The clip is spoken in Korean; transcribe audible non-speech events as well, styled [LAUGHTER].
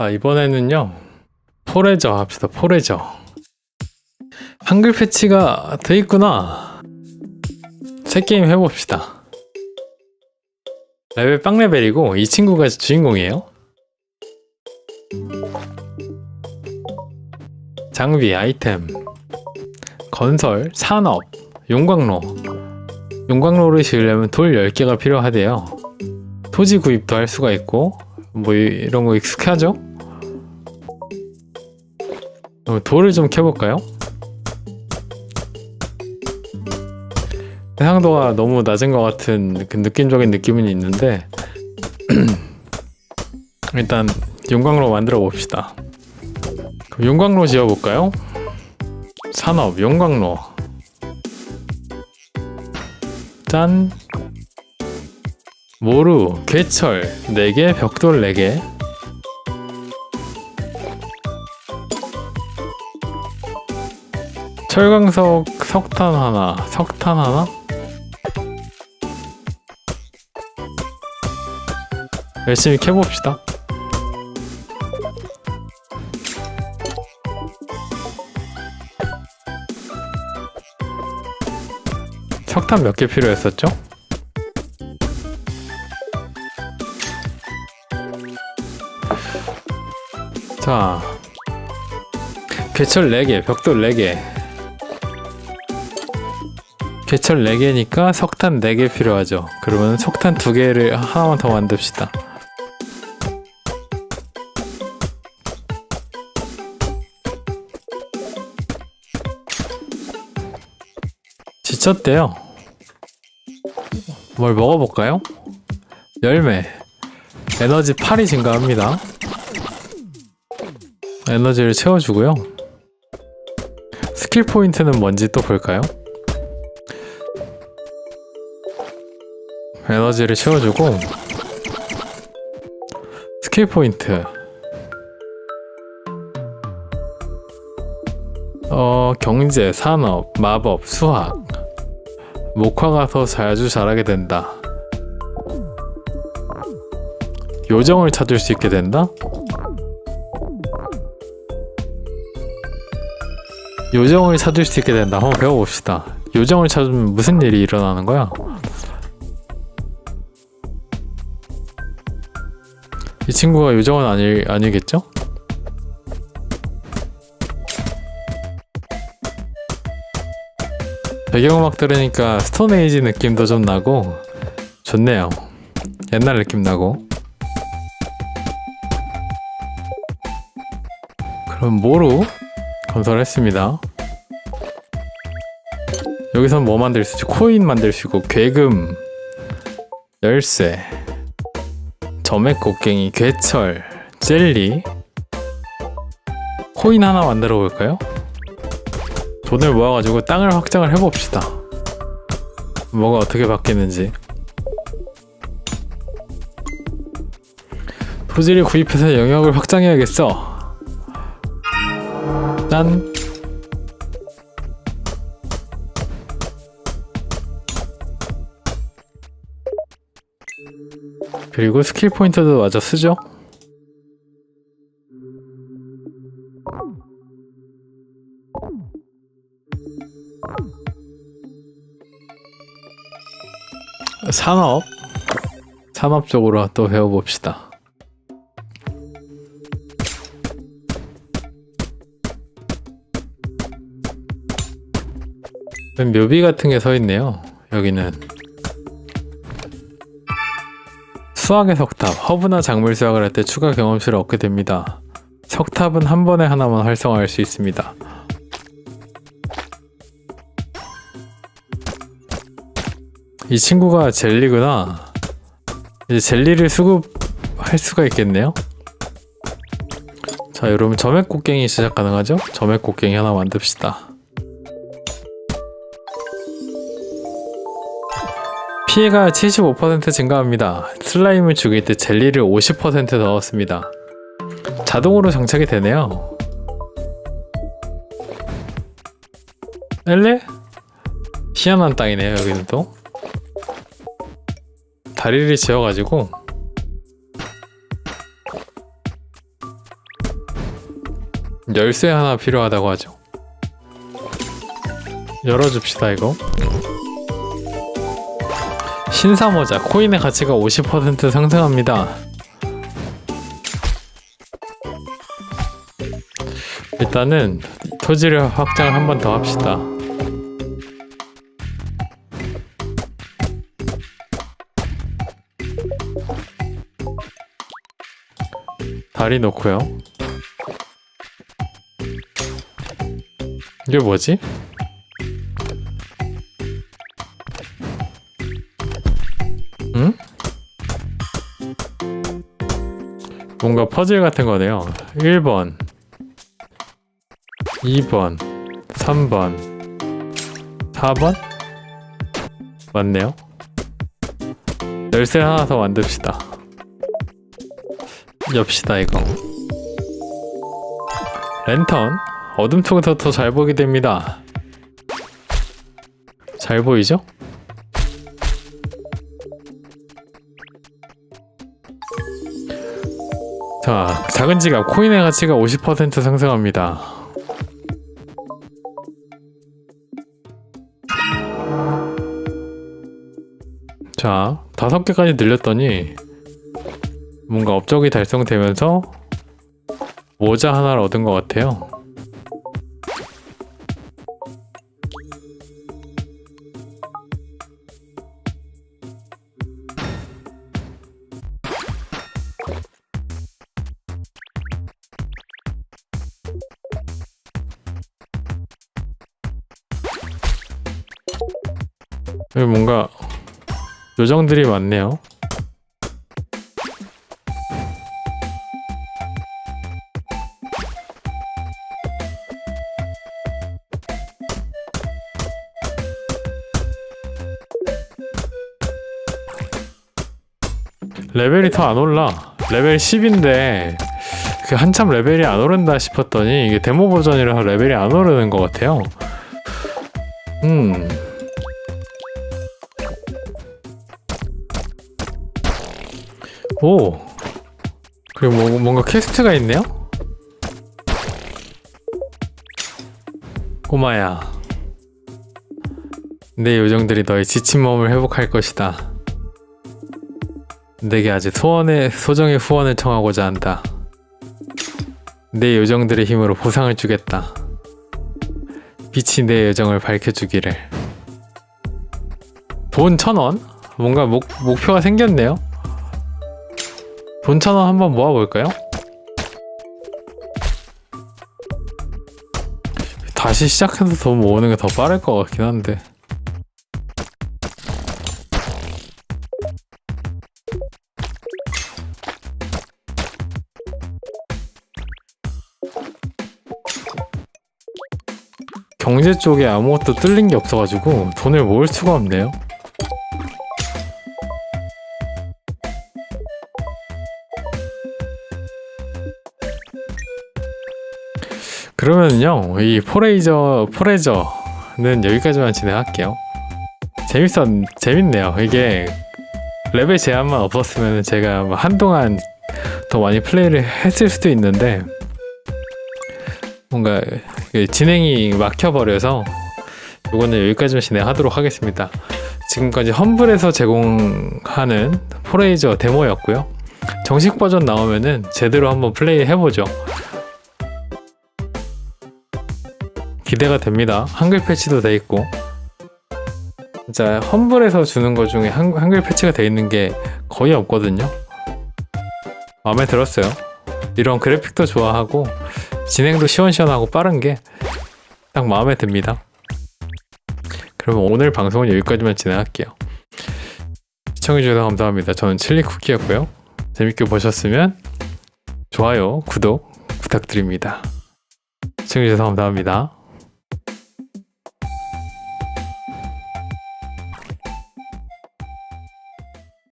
아, 이번에는요. 포레저 합시다. 포레저. 한글 패치가 돼 있구나. 새 게임 해봅시다. 레벨 빵 레벨이고 이 친구가 주인공이에요. 장비, 아이템, 건설, 산업, 용광로. 용광로를 지으려면 돌 10개가 필요하대요. 토지 구입도 할 수가 있고 뭐 이- 이런 거 익숙하죠? 어, 돌을 좀 캐볼까요? 해상도가 너무 낮은 것 같은 그 느낌적인 느낌은 있는데 [CLEARS THROAT] 일단 용광로 만들어 봅시다. 그럼 용광로 지어볼까요? 산업 용광로 짠 모루 괴철 4개 벽돌 4개 철광석 석탄 하나 석탄 하나? 열심히 캐봅시다. 석탄 몇 개 필요했었죠? 자 괴철 4개 벽돌 4개 괴철 4개니까 석탄 4개 필요하죠 그러면 석탄 2개를 하나만 더 만듭시다 지쳤대요 뭘 먹어볼까요? 열매 에너지 8이 증가합니다 에너지를 채워주고요. 스킬 포인트는 뭔지 또 볼까요? 에너지를 채워주고 스킬 포인트 어 경제, 산업, 마법, 수학 목화가 더 자주 자라게 된다. 요정을 찾을 수 있게 된다. 요정을 찾을 수 있게 된다. 한번 배워봅시다. 요정을 찾으면 무슨 일이 일어나는 거야? 이 친구가 요정은 아니, 아니겠죠? 배경음악 들으니까 스톤에이지 느낌도 좀 나고 좋네요. 옛날 느낌 나고. 그럼 뭐로 건설 했습니다. 여기선 뭐 만들 수 있지? 코인 만들 수 있고 괴금, 열쇠, 점액 곡괭이, 괴철, 젤리 코인 하나 만들어 볼까요? 돈을 모아가지고 땅을 확장을 해봅시다. 뭐가 어떻게 바뀌는지. 토지를 구입해서 영역을 확장해야겠어. 짠. 그리고 스킬 포인트도 마저 쓰죠. 산업 산업 쪽으로 또 배워봅시다. 묘비 같은 게 서 있네요. 여기는 수학의 석탑 허브나 작물 수학을 할 때 추가 경험치를 얻게 됩니다. 석탑은 한 번에 하나만 활성화할 수 있습니다. 이 친구가 젤리구나. 이제 젤리를 수급할 수가 있겠네요. 자, 여러분 점액 곡괭이 시작 가능하죠? 점액 곡괭이 하나 만듭시다. 피해가 75% 증가합니다. 슬라임을 죽일 때 젤리를 50% 넣었습니다. 자동으로 장착이 되네요. 엘레? 희한한 땅이네요, 여기는 또. 다리를 지어가지고 열쇠 하나 필요하다고 하죠. 열어줍시다 이거. 신사 모자 코인의 가치가 50% 상승합니다. 일단은 토지를 확장을 한 번 더 합시다. 다리 놓고요. 이게 뭐지? 뭔가 퍼즐 같은 거네요. 1번, 2번, 3번, 4번? 맞네요. 열쇠 하나 더 만듭시다. 엽시다 이거. 랜턴 어둠 속에서 더 잘 보게 됩니다. 잘 보이죠? 자, 작은 지갑 코인의 가치가 50% 상승합니다. 자, 다섯 개까지 늘렸더니 뭔가 업적이 달성되면서 모자 하나를 얻은 것 같아요. 여기 뭔가 요정들이 많네요. 레벨이 더 안 올라. 레벨 10인데 그 한참 레벨이 안 오른다 싶었더니 이게 데모 버전이라서 레벨이 안 오르는 것 같아요. 음. 오. 그리고 뭐, 뭔가 퀘스트가 있네요? 꼬마야. 내 요정들이 너의 지친 몸을 회복할 것이다. 내게 아직 소원의 소정의 후원을 청하고자 한다. 내 요정들의 힘으로 보상을 주겠다. 빛이 내 요정을 밝혀주기를. 돈 천 원? 뭔가 목, 목표가 생겼네요. 돈 천 원 한번 모아볼까요? 다시 시작해서 돈 모으는 게 더 빠를 것 같긴 한데. 경제 쪽에 아무것도 뚫린 게 없어가지고 돈을 모을 수가 없네요. 그러면요, 이 포레이저, 포레저는 여기까지만 진행할게요. 재밌었, 재밌네요. 이게 레벨 제한만 없었으면 제가 뭐 한동안 더 많이 플레이를 했을 수도 있는데, 뭔가 그 진행이 막혀버려서 이거는 여기까지만 진행하도록 하겠습니다. 지금까지 험블에서 제공하는 포레이저 데모였고요. 정식 버전 나오면은 제대로 한번 플레이 해보죠. 기대가 됩니다. 한글 패치도 돼 있고. 진짜 험블에서 주는 것 중에 한, 한글 패치가 돼 있는 게 거의 없거든요. 마음에 들었어요. 이런 그래픽도 좋아하고 진행도 시원시원하고 빠른 게 딱 마음에 듭니다. 그러면 오늘 방송은 여기까지만 진행할게요. 시청해주셔서 감사합니다. 저는 칠리쿠키였고요. 재밌게 보셨으면 좋아요, 구독 부탁드립니다. 시청해주셔서 감사합니다.